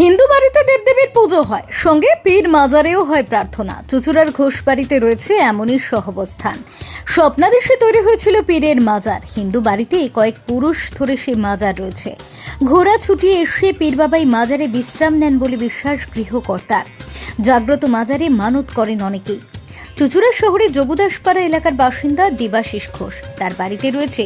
হিন্দু বাড়িতে দেবদেবীর পুজো হয়, সঙ্গে পীর মাজারেও হয় প্রার্থনা। চুচুড়ার ঘোষ বাড়িতে রয়েছে এমনই সহবস্থান। স্বপ্নাদেশে তৈরি হয়েছিল পীরের মাজার। হিন্দু বাড়িতে কয়েক পুরুষ ধরে সেই মাজার রয়েছে। ঘোড়া ছুটিয়ে এসে পীর বাবাই মাজারে বিশ্রাম নেন বলে বিশ্বাস গৃহকর্তার। জাগ্রত মাজারে মানত করেন অনেকেই। চুচুড়া শহরে যোগুদাসপাড়া এলাকার বাসিন্দা দেবাশিস ঘোষ। তার বাড়িতে রয়েছে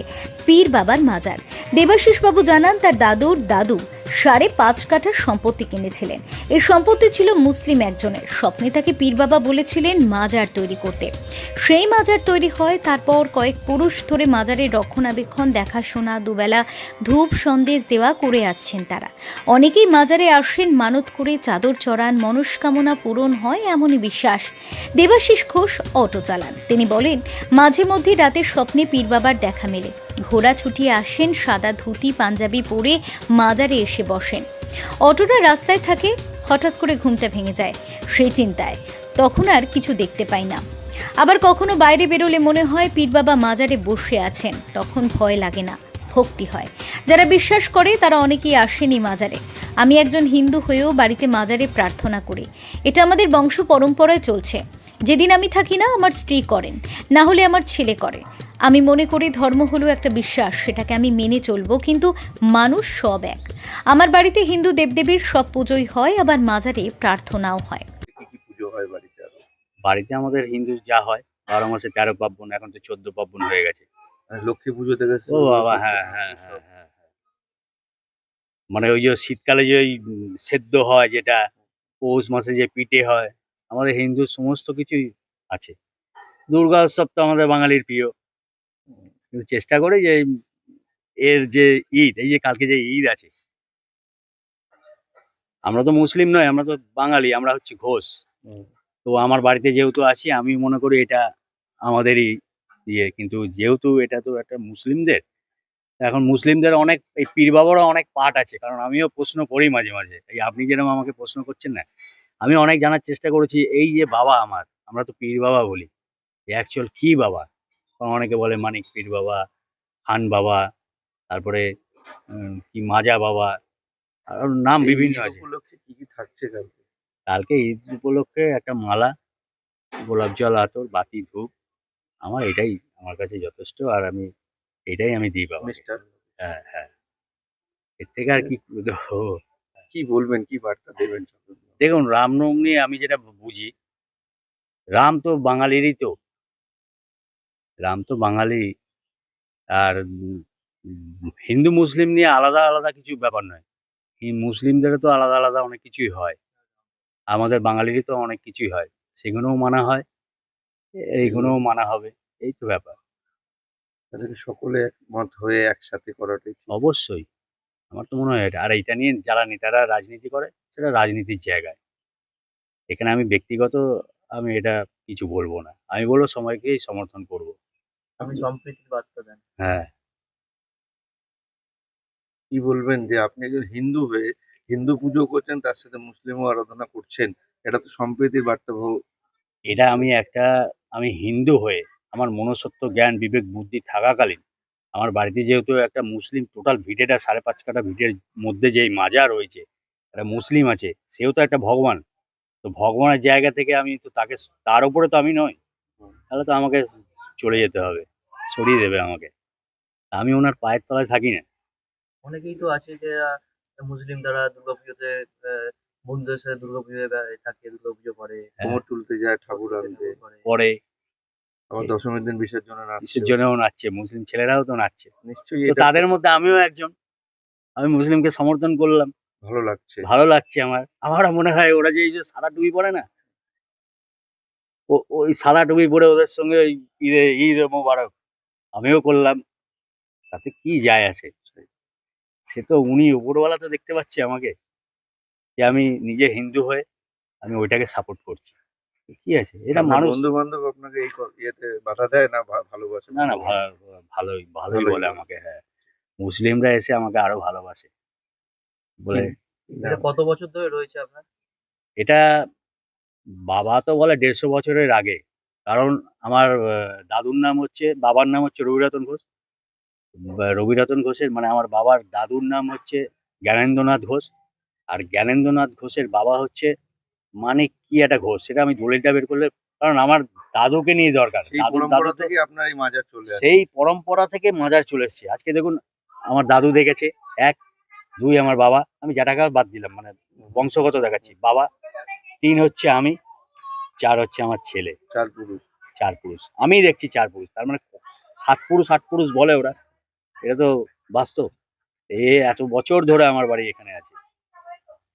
পীর বাবার মাজার। দেবাশিস বাবু জানান, তার দাদুর দাদু সাড়ে পাঁচ কাঠার সম্পত্তি কিনেছিলেন। এই সম্পত্তি ছিল মুসলিম একজনের। স্বপ্নে তাকে পীর বাবা বলেছিলেন মাজার তৈরি করতে। সেই মাজার তৈরি হয়, তারপর কয়েক পুরুষ ধরে মাজারের রক্ষণাবেক্ষণ, দেখাশোনা, দুবেলা ধূপ সন্দেশ দেওয়া করে আসছেন তারা। অনেকেই মাজারে আসেন, মানত করে চাদর চড়ান, মনস্কামনা পূরণ হয় এমনই বিশ্বাস। দেবাশিস ঘোষ অটো চালান। তিনি বলেন, মাঝে মধ্যে রাতের স্বপ্নে পীর বাবার দেখা মেলে। ঘোড়া ছুটিয়ে আসেন, সাদা ধুতি, পাঞ্জাবি পরে মাজারে এসে বসেন। অটোটা রাস্তায় থাকে, হঠাৎ করে ঘুমটা ভেঙে যায় সেই চিন্তায়। তখন আর কিছু দেখতে পাই না। আবার কখনো বাইরে বেরোলে মনে হয় পীর বাবা মাজারে বসে আছেন, তখন ভয় লাগে না, ভক্তি হয়। যারা বিশ্বাস করে, তারা অনেকেই আসেনি মাজারে। আমি একজন হিন্দু হয়েও বাড়িতে মাজারে প্রার্থনা করি। এটা আমাদের বংশ পরম্পরায় চলছে। যেদিন আমি থাকি না, আমার স্ত্রী করেন, না হলে আমার ছেলে করে। আমি মনে করি ধর্ম হলো একটা বিশ্বাস সেটাকে আমি মেনে চলবো কিন্তু মানুষ সব এক। আমার বাড়িতে হিন্দু দেবদেবীর সব পুজোই হয় আবার মাজারে প্রার্থনাও হয়। হয় বাড়িতে বাড়িতে আমাদের হিন্দু যা হয় বারো মাসে তেরো পার্বণ এখন তো চোদ্দ পার্বণ হয়ে গেছে। মানে লক্ষ্মী পুজো থেকে ও বাবা হ্যাঁ হ্যাঁ হ্যাঁ হ্যাঁ হ্যাঁ। মানে ওই যে শীতকালে যে ওই সেদ্ধ হয় যেটা পৌষ মাসে যে পিঠে হয় আমাদের হিন্দু সমস্ত কিছুই আছে। দুর্গা উৎসব তো আমাদের বাঙালির প্রিয়। কিন্তু চেষ্টা করি যে এর যে ঈদ এই যে কালকে যে ঈদ আছে। আমরা তো মুসলিম নয় আমরা তো বাঙালি আমরা হচ্ছে ঘোষ। তো আমার বাড়িতে যেহেতু আছি আমি মনে করি এটা আমাদেরই ইয়ে কিন্তু যেহেতু এটা তো একটা মুসলিমদের এখন মুসলিমদের অনেক এই পীর বাবারও অনেক পাঠ আছে কারণ আমিও প্রশ্ন করি মাঝে মাঝে এই আপনি যেরকম আমাকে প্রশ্ন করছেন না আমি অনেক জানার চেষ্টা করেছি এই যে বাবা আমার আমরা তো পীর বাবা বলি অ্যাকচুয়াল কি বাবা? অনেকে বলে মানিক পীর বাবা খান বাবা তারপরে কি মাজা বাবা আর নাম বিভিন্ন আছে। উপলক্ষে কি কি থাকছে কালকে? কালকে ঈদ উপলক্ষে একটা মালা গোলাপ জল আতর বাতি ধূপ আমার এটাই আমার কাছে যথেষ্ট আর আমি এটাই আমি দিই বাবা হ্যাঁ হ্যাঁ। এর থেকে আর কি? কি বলবেন কি বার্তা দেবেন? দেখুন রামনবমী আমি যেটা বুঝি রাম তো বাঙালিরই তো। রাম তো বাঙালি। আর হিন্দু মুসলিম নিয়ে আলাদা আলাদা কিছু ব্যাপার নয়। এই মুসলিমদেরও তো আলাদা আলাদা অনেক কিছুই হয়। আমাদের বাঙালিরই তো অনেক কিছুই হয়। সেগুলোও মানা হয়। এইগুলোও মানা হবে। এই তো ব্যাপার। তাদেরকে সকলে একমত হয়ে একসাথে করাটাই অবশ্যই। আমার তো মনে হয় এটা। আর এইটা নিয়ে যারা নেতারা রাজনীতি করে সেটা রাজনীতির জায়গায়। এখানে আমি ব্যক্তিগত আমি এটা কিছু বলব না। আমি বলব সময়কেই সমর্থন করব। আপনি সম্প্রীতির বার্তা দেন। হ্যাঁ। কি বলবেন যে আপনি একজন হিন্দু হয়ে হিন্দু পুজো করছেন তার সাথে মুসলিমও আরাধনা করছেন এটা তো সম্প্রীতির বার্তা বহু এটা আমি একটা আমি হিন্দু হয়ে আমার মনসত্ব জ্ঞান বিবেক বুদ্ধি থাকাকালীন আমার বাড়িতে যেহেতু একটা মুসলিম টোটাল ভিটেটা সাড়ে পাঁচ কাটা ভিটের মধ্যে যেই মাজা রয়েছে একটা মুসলিম আছে সেও তো একটা ভগবান। তো ভগবানের জায়গা থেকে আমি তো তাকে তার উপরে তো আমি নই। তাহলে তো আমাকে চলে যেতে হবে। সরিয়ে দেবে আমাকে। আমি ওনার পায়ের তলায় থাকি না। অনেকেই তো আছে যে মুসলিম দ্বারা দুর্গাপুজোতে আহ, বন্ধুদের সাথে দুর্গাপুজোয় থাকে দুর্গাপুজো করে। হ্যাঁ। কোমর তুলতে যায় ঠাকুর আনতে। করে। পরে। আবার দশমীর দিন বিসর্জনে নাচছে। কিসের নাচছে মুসলিম ছেলেরাও তো নাচছে। নিশ্চয়ই তাদের মধ্যে আমিও একজন। আমি মুসলিমকে সমর্থন করলাম। ভালো লাগছে। ভালো লাগছে আমার। আমারও মনে হয় ওরা যে এই যে সাদা টুপি পরে না ওই সাদা টুপি পরে ওদের সঙ্গে ওই ঈদে ঈদ মোবারক। আমিও করলাম। তাতে কি যায় আছে? সে তো উনি উপরওয়ালা তো দেখতে পাচ্ছে আমাকে। যে আমি নিজে হিন্দু হয়ে আমি ওইটাকে সাপোর্ট করছি। কি আছে? এটা মানুষ। বন্ধু বান্ধব আপনাকে এই ইয়েতে বাধা দেয় না ভালোবাসে? না না ভা- ভালোই ভালোই বলে। আমাকে হ্যাঁ। মুসলিমরা এসে আমাকে আরও ভালোবাসে। বলে কত বছর ধরে রয়েছে আপনার? এটা বাবা তো বলে দেড়শো বছরের আগে। কারণ আমার দাদুর নাম হচ্ছে বাবার নাম হচ্ছে রবিরতন ঘোষ। রবিরতন ঘোষের মানে আমার বাবার দাদুর নাম হচ্ছে জ্ঞানেন্দ্রনাথ ঘোষ। আর জ্ঞানেন্দ্রনাথ ঘোষের বাবা হচ্ছে মানে কি একটা ঘোষ সেটা আমি দলিলটা বের করলে কারণ আমার দাদুকে নিয়ে দরকার। সেই দাদুর পরম্পরা দাদু থেকে আপনার এই মাজার চলে আসে সেই পরম্পরা থেকে মাজার চলে এসছে। আজকে দেখুন আমার দাদু দেখেছে এক দুই আমার বাবা। আমি জাটাকা বাদ দিলাম মানে বংশগত দেখাচ্ছি। বাবা তিন হচ্ছে আমি চার হচ্ছে আমার ছেলে। চার পুরুষ। চার পুরুষ। আমি দেখছি চার পুরুষ তার মানে সাত পুরুষ আট পুরুষ বলে ওরা। এটা তো বাস্তব। এ এত বছর ধরে আমার বাড়ি এখানে আছে।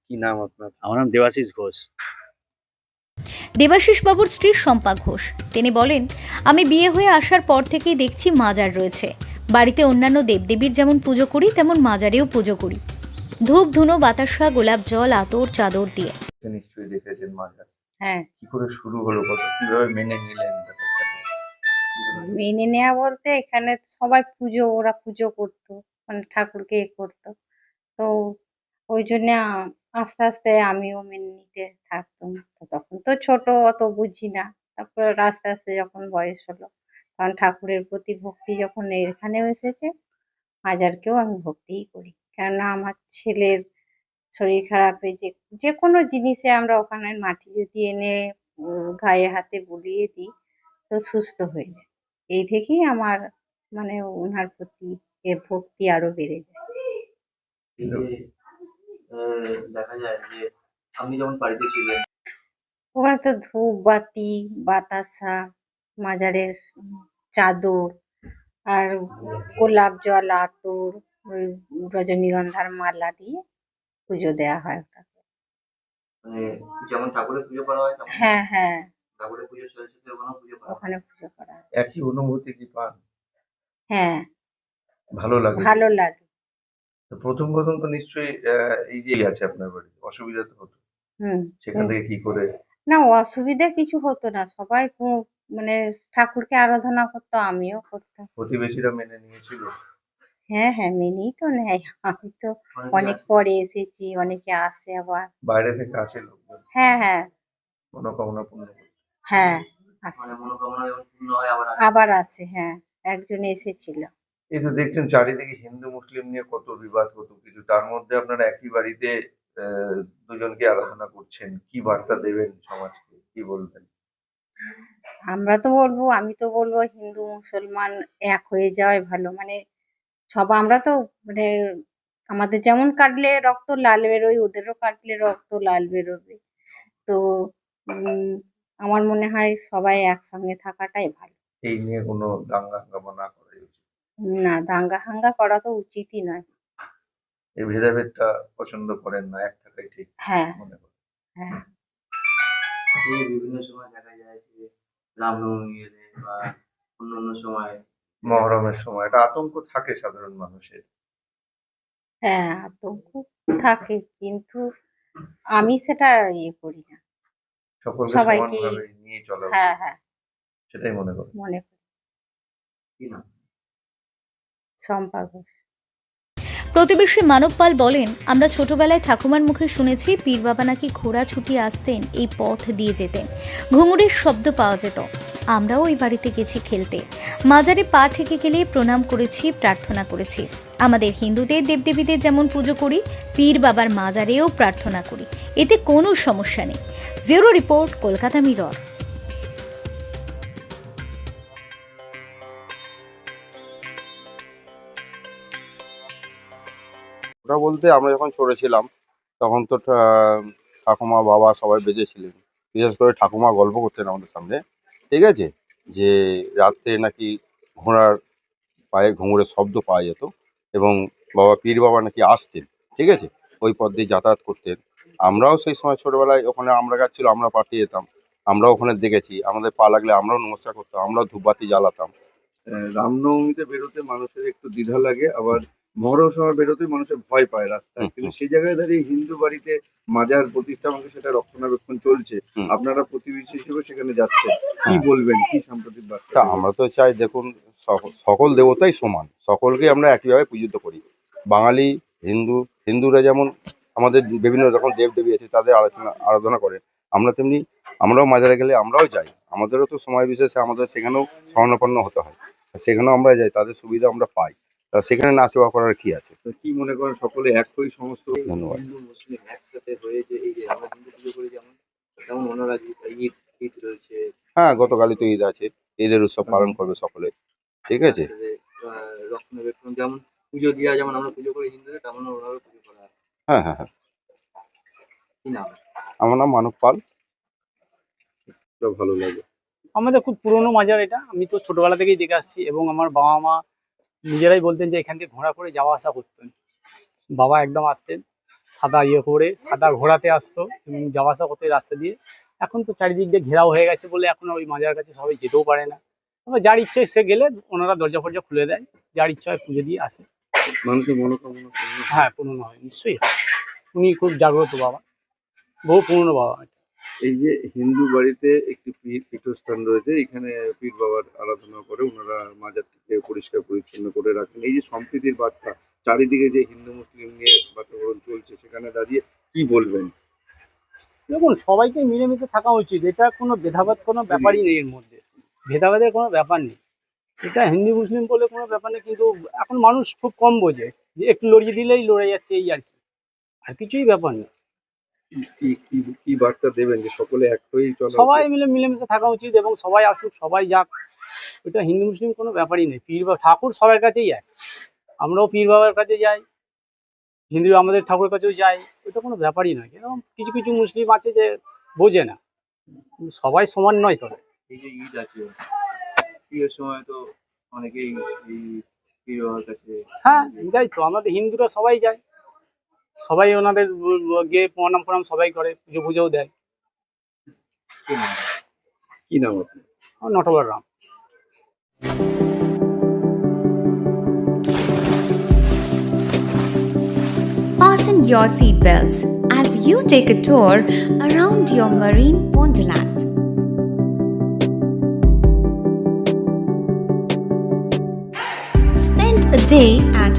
কি নাম আপনার? আমার নাম দেবাশিস ঘোষ। দেবাশিস বাবুর স্ত্রী শম্পা ঘোষ। তিনি বলেন আমি বিয়ে হয়ে আসার পর থেকেই দেখছি মাজার রয়েছে। বাড়িতে অন্যান্য দেবদেবীর যেমন পুজো করি তেমন মাজারেও পুজো করি। ধূপ ধুনো বাতাসা গোলাপ জল আতর চাদর দিয়ে। নিশ্চয়ই দেখেছেন মাজার হ্যাঁ। কি করে শুরু হলো কত কীভাবে মেনে নিলেন মেনে নেওয়া বলতে এখানে সবাই পুজো ওরা পুজো করতো মানে ঠাকুরকে এ করতো। তো ওই জন্য আস্তে আস্তে আমিও মেনে নিতে থাকতাম। তো তখন তো ছোট অত বুঝি না। তারপরে আস্তে আস্তে যখন বয়স হলো তখন ঠাকুরের প্রতি ভক্তি যখন এখানেও এসেছে হাজারকেও আমি ভক্তিই করি। কেননা আমার ছেলের শরীর খারাপে যে যে কোনো জিনিসে আমরা ওখানে মাটি যদি এনে গায়ে হাতে বুলিয়ে দিই তো সুস্থ হয়ে যায়। এই থেকেই আমার মানে ওনার প্রতি এ ভক্তি আরও বেড়ে যায়। এই যে আহ, দেখা যায় যে আপনি যখন বাড়িতে ছিলেন ওখানে তো ধূপ বাতি বাতাসা মাজারের চাদর আর গোলাপ জল আতর রজনীগন্ধার মালা দিয়ে পুজো দেওয়া হয় ওটাকে। মানে যেমন ঠাকুরের পুজো করা হয় হ্যাঁ হ্যাঁ। ঠাকুরের পুজো শেষে সাথে পুজো করা ওখানে পুজো করা হয়। একই অনুভূতি কি পান? হ্যাঁ। ভালো লাগে। ভালো লাগে। প্রথম প্রথম তো নিশ্চয়ই আহ, এই যে আছে আপনার বাড়ি অসুবিধা তো হতো। হুম সেখান থেকে কি করে? না অসুবিধা কিছু হতো না। সবাই মানে ঠাকুরকে আরাধনা করতো আমিও করতাম। প্রতিবেশীরা মেনে নিয়েছিল? হ্যাঁ হ্যাঁ মেনেই তো নেয়। আমি তো অনেক পরে এসেছি অনেকে আসে আবার। বাইরে থেকে আসে লোকজন। হ্যাঁ হ্যাঁ। মনোকামনা পূর্ণ। হ্যাঁ আসে। মানে মনোকামনা যখন পূর্ণ হয় আবার আসে। আবার আসে হ্যাঁ। একজন এসেছিল। এই তো দেখছেন চারিদিকে হিন্দু মুসলিম নিয়ে কত বিবাদ কত কিছু। তার মধ্যে আপনারা একই বাড়িতে আহ, দুজনকে আরাধনা করছেন। কি বার্তা দেবেন সমাজকে? কি বলবেন? আমরা তো বলব আমি তো বলব হিন্দু মুসলমান এক হয়ে যাওয়াই ভালো। মানে সব আমরা তো মানে আমাদের যেমন কাটলে রক্ত লাল বেরোয় ওদেরও কাটলে রক্ত লাল বেরোবে। তো উম, আমার মনে হয় সবাই একসঙ্গে থাকাটাই ভালো। এই নিয়ে কোনো দাঙ্গা হাঙ্গামা না করাই উচিত। না দাঙ্গা হাঙ্গা করা তো উচিতই নয়। এই ভেদাভেদটা পছন্দ করেন না এক থাকাই ঠিক হ্যাঁ। মনে করেন। হ্যাঁ। বিভিন্ন সময় দেখা যায় যে রামনবমী এলে বা অন্য অন্য সময় মহরমের সময়। একটা আতঙ্ক থাকে সাধারণ মানুষের। হ্যাঁ আতঙ্ক থাকে কিন্তু আমি সেটা ইয়ে করি না। সকলকে সবাইকে- সমানভাবে নিয়ে চলা উচিত। হ্যাঁ হ্যাঁ। সেটাই মনে করো। মনে করি। কি না ঘোষ। প্রতিবেশী মানব পাল বলেন, আমরা ছোটবেলায় ঠাকুমার মুখে শুনেছি, পীর বাবা নাকি ঘোড়া ছুটি আসতেন এই পথ দিয়ে যেতেন ঘুঙুরের শব্দ পাওয়া যেত। আমরাও ওই বাড়িতে গেছি খেলতে। মাজারে পা ঠেকে গেলে প্রণাম করেছি, প্রার্থনা করেছি। আমাদের হিন্দুদের দেবদেবীদের যেমন পুজো করি, পীর বাবার মাজারেও প্রার্থনা করি। এতে কোনো সমস্যা নেই। Bureau report, Kolkata mirror. বলতে আমরা যখন ছোট ছিলাম, তখন তো ঠাকুমা, বাবা সবাই বেঁচেছিলেন বিশেষ করে ঠাকুমা গল্প করতেন আমাদের সামনে। ঠিক আছে? যে রাত্রে নাকি ঘোড়ার পায়ে ঘুঙুরের শব্দ পাওয়া যেত এবং বাবা, পীর বাবা নাকি আসতেন। ঠিক আছে? ওই পথ দিয়ে যাতায়াত করতেন। আমরাও সেই সময় ছোটবেলায় ওখানে আমরা গাছ ছিল, আমরা পাঠিয়ে যেতাম। আমরাও ওখানে দেখেছি। আমাদের পা লাগলে আমরাও নমস্কার করতাম, আমরাও ধূপবাতি জ্বালাতাম। রামনবমীতে বেরোতে মানুষের একটু দ্বিধা লাগে, আবার মহরম সময় বেরোতেই মানুষের ভয় পায় রাস্তায়। কিন্তু সেই জায়গায় দাঁড়িয়ে হিন্দু বাড়িতে মাজার প্রতিষ্ঠা আমাকে সেটা রক্ষণাবেক্ষণ চলছে। আপনারা প্রতিবেশী হিসেবে সেখানে যাচ্ছেন। কি হ্যাঁ। বলবেন? কি সাম্প্রতিক বার্তা? আমরা তো চাই দেখুন সক- সকল দেবতাই সমান। সকলকে আমরা একইভাবে পূজিত করি। বাঙালি হিন্দু হিন্দুরা যেমন আমাদের বিভিন্ন রকম দেব দেবী আছে তাদের আলোচনা আরাধনা করে আমরা তেমনি আমরাও মাজারে গেলে আমরাও যাই। আমাদেরও তো সময় বিশেষে আমাদের সেখানেও স্বর্ণপন্ন হতে হয়। সেখানেও আমরা যাই তাদের সুবিধা আমরা পাই। তা সেখানে না সেবা করার কি আছে? তো কি মনে করেন সকলে একই সমস্ত ধন্যবাদ। হিন্দু মুসলিম একসাথে হয়ে যে এই যে আমরা হিন্দু পুজো করি যেমন তেমন ওনারা ঈদ ঈদ রয়েছে। হ্যাঁ গতকালই তো ঈদ আছে। ঈদের উৎসব পালন করবে সকলে। ঠিক আছে? রক্ষণাবেক্ষণ যেমন পুজো দেওয়া যেমন আমরা পুজো করি হিন্দুদের তেমন ওনারও পুজো করা হয়। হ্যাঁ হ্যাঁ হ্যাঁ। কি নাম? আমার নাম মানব পাল। ভালো লাগে। আমাদের খুব পুরনো মাজার এটা। আমি তো ছোটবেলা থেকেই দেখে আসছি এবং আমার বাবা মা নিজেরাই বলতেন যে এখান থেকে ঘোড়া করে যাওয়া আসা করতেন বাবা একদম আসতেন সাদা ইয়ে করে সাদা ঘোড়াতে আসতো এবং যাওয়া আসা করতে রাস্তা দিয়ে। এখন তো চারিদিক দিয়ে ঘেরাও হয়ে গেছে বলে এখন ওই মাজার কাছে সবাই যেতেও পারে না। তবে যার ইচ্ছে সে গেলে ওনারা দরজা ফরজা খুলে দেয় যার ইচ্ছা হয় পুজো দিয়ে আসে। মনোকামনা পূর্ণ হয়। হ্যাঁ পুরনো হয় নিশ্চয়ই হয়। উনি খুব জাগ্রত বাবা বহু পুরনো বাবা। এই যে হিন্দু বাড়িতে একটি পীর পীঠস্থান রয়েছে, এখানে পীর বাবার আরাধনা করে ওনারা মাজারটিকে পরিষ্কার পরিচ্ছন্ন করে রাখেন। এই যে সম্প্রীতির বার্তা, চারিদিকে যে হিন্দু মুসলিম নিয়ে বাতাবরণ চলছে, সেখানে দাঁড়িয়ে কি বলবেন? দেখুন, সবাইকে মিলেমিশে থাকা উচিত। এটা কোনো ভেদাভেদ, কোনো ব্যাপারই নেই এর মধ্যে। ভেদাভেদের কোনো ব্যাপার নেই। এটা হিন্দু মুসলিম বলে কোনো ব্যাপার নেই, কিন্তু এখন মানুষ খুব কম বোঝে যে একটু লড়িয়ে দিলেই লড়ে যাচ্ছে এই আর কি। আর কিছুই ব্যাপার নেই। কি কি কি বার্তা দেবেন যে সকলে এক হয়েই চলা সবাই মিলে মিলেমিশে থাকা উচিত এবং সবাই আসুক সবাই যাক। এটা হিন্দু মুসলিম কোনো ব্যাপারই নেই। পীর বা ঠাকুর সবার কাছেই এক। আমরাও পীর বাবার কাছে যাই হিন্দু আমাদের ঠাকুরের কাছেও যাই। কোনো ব্যাপারই নয়। এরকম কিছু কিছু মুসলিম আছে যে বোঝে না। সবাই সমান নয় তবে। এই যে ঈদ আছে ঈদের সময় তো অনেকেই এই পীর বাবার কাছে হ্যাঁ যাই তো। আমাদের হিন্দুরা সবাই যায়। সবাই ওনাদের ব- ব- গিয়ে প্রণাম প্রণাম সবাই করে পুজো পুজোও দেয় কি নাম কি নাম আপনার আমার Natwar Ram Fasten your seatbelts as you take a tour around your marine wonderland. Spend a day at at